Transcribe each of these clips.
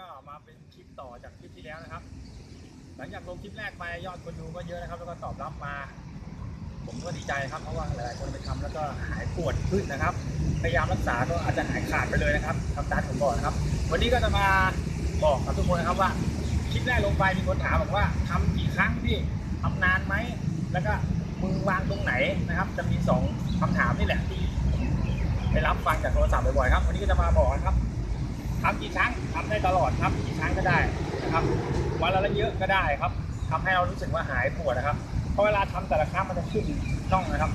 ก็มาเป็นคลิปต่อจากคลิปที่แล้วนะครับ หลังจากลงคลิปแรกไปยอดคนดูก็เยอะนะครับ แล้วก็ตอบรับมา ผมก็ดีใจครับเพราะว่าหลายๆคนไปทำแล้วก็หายปวดขึ้นนะครับ พยายามรักษาก็อาจจะหายขาดไปเลยนะครับทำตามผมบอกนะครับ วันนี้ก็จะมาบอกกับทุกคนนะครับว่าคลิปแรกลงไปมีคนถามบอกว่าทำกี่ครั้งพี่ทำนานไหมแล้วก็มือวางตรงไหนนะครับ จะมีสองคำถามนี่แหละที่ได้รับฟังจากโทรศัพท์บ่อยๆครับวันนี้ก็จะมาบอกนะครับ ทำกี่ครั้งทำได้ตลอดครับกี่ครั้งก็ได้นะครับวันละเยอะก็ได้ครับทำให้เรารู้สึกว่าหายปวดนะครับ เพราะเวลาทำแต่ละครั้งมันจะขึ้นช่องนะครับ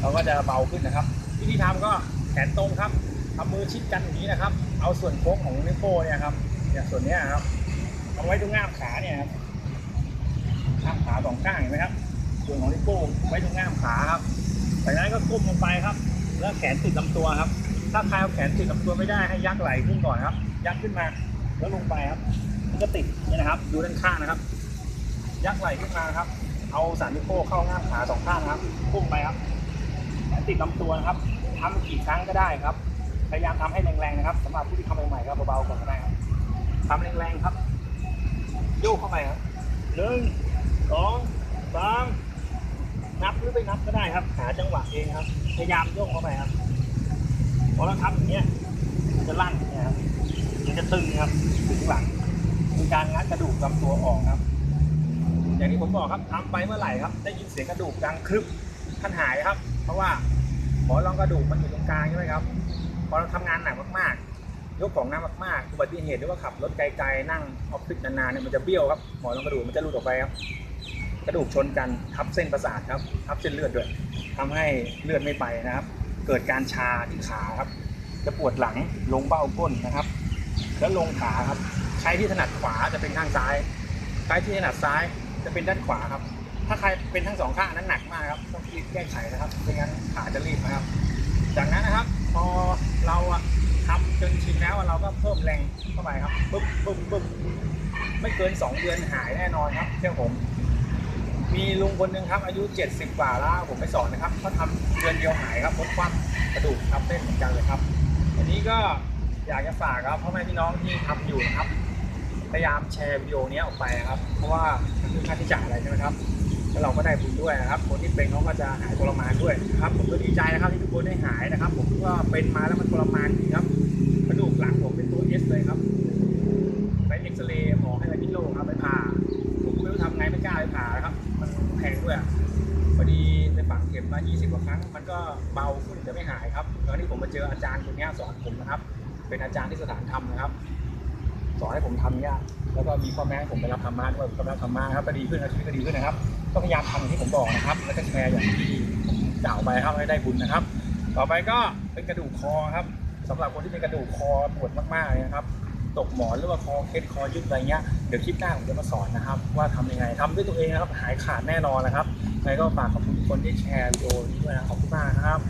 เราก็จะเบาขึ้นนะครับ วิธีทำก็แขนตรงครับทำมือชิดกันอย่างนี้นะครับ เอาส่วนโค้งของนิ้วโป้เนี่ยครับเนี่ยส่วนนี้ครับเอาไว้ตรงง่ามขาเนี่ยครับง่ามขาสองข้างเห็นไหมครับ ส่วนของนิ้วโป้ไว้ตรงง่ามขาครับจากนั้นก็ก้มลงไปครับ แล้วแขนติดลำตัวครับ ถ้าใครเอาแขนติดลำตัวไม่ได้ให้ยักไหล่ขึ้นก่อนครับ ยักขึ้นมาแล้วลงไปครับ มันก็ติดนี่นะครับ ดูด้านข้างนะครับ ยักไหล่ขึ้นมาครับ เอาสันนิโป้เข้าง่ามขาสองข้างนะครับพุ่งไปครับแขนติดลำตัวนะครับทำกี่ครั้งก็ได้ครับ พยายามทำให้แรงๆนะครับสำหรับผู้ที่ทำใหม่ๆก็เบาๆก่อนก็ได้ครับทำแรงๆครับโยกเข้าไปครับหนึ่งสองสามนับหรือไม่นับก็ได้ครับ หาจังหวะเองครับ พยายามโยกเข้าไปครับ พอเราทำอย่างเงี้ยมันจะลั่นเนี่ยครับมันจะตึงครับถึงหลังมีการงัดกระดูกลำตัวออกครับ อย่างที่ผมบอกครับทำไปเมื่อไหร่ครับ ได้ยินเสียงกระดูกดังครึบท่านหายครับ เพราะว่าหมอนรองกระดูกมันอยู่ตรงกลางใช่ไหมครับพอเราทำงานหนักมากๆ ยกของหนักมากๆอุบัติเหตุหรือว่าขับรถไกลๆนั่งออฟฟิศนานๆเนี่ยมันจะเบี้ยวครับหมอนรองกระดูกมันจะหลุดออกไปครับกระดูกชนกันทับเส้นประสาทครับทับเส้นเลือดด้วยทำให้เลือดไม่ไปนะครับ เกิดการชาที่ขาครับ จะปวดหลังลงเบ้าก้นนะครับ แล้วลงขาครับ ใครที่ถนัดขวาจะเป็นข้างซ้าย ใครที่ถนัดซ้ายจะเป็นด้านขวาครับ ถ้าใครเป็นทั้งสองข้างนั้นหนักมากครับ ต้องรีบแก้ไขนะครับไม่งั้นขาจะรีบนะครับ จากนั้นนะครับ พอเราอะทำจนชินแล้วเราก็เพิ่มแรงเข้าไปครับปึ๊บปึ๊บปึ๊บไม่เกิน 2 เดือนหายแน่นอนครับเชื่อผม มีลุงคนหนึ่งครับอายุ 70 กว่าแล้วผมไปสอนนะครับเขาทำเดือนเดียวหายครับลดความกระดูกทับเส้นเหมือนกันเลยครับอันนี้ก็อยากจะฝากครับพ่อแม่พี่น้องที่ทำอยู่นะครับพยายามแชร์วิดีโอนี้ออกไปนะครับ เพราะว่ามันคือค่าใช้จ่ายอะไรใช่ไหมครับแล้วเราก็ได้บุญด้วยนะครับ คนที่เป็นเขาก็จะหายทรมานด้วยนะครับ ผมก็ดีใจนะครับที่ทุกคนได้หายนะครับ ผมก็เป็นมาแล้วมันทรมานจริงครับ มมา 20 กว่าครั้ง มันก็เบาขึ้นแต่ไม่หายครับตอนนี้ผมมาเจออาจารย์คนนี้สอนผมนะครับ เป็นอาจารย์ที่สถานธรรมนะครับ สอนให้ผมทำเนี่ยแล้วก็มีพ่อแม่ผมไปรับธรรมะด้วยผมก็ไปรับธรรมะครับก็ดีขึ้นชีวิตก็ดีขึ้นนะครับ ก็พยายามทำอย่างที่ผมบอกนะครับ แล้วก็แชร์อย่างที่ผมกล่าวไปครับให้ได้บุญนะครับ ต่อไปก็เป็นกระดูกคอครับสำหรับคนที่เป็นกระดูกคอปวดมากๆนะครับ ตกหมอนหรือว่าคอเคล็ดคอยึดอะไรเงี้ยเดี๋ยวคลิปหน้าผมจะมาสอนนะครับ ว่าทำยังไงทำด้วยตัวเองนะครับหายขาดแน่นอนนะครับยังไงก็ฝากขอบคุณทุกคนที่แชร์วิดีโอนี้ด้วยนะขอบคุณมากนะครับ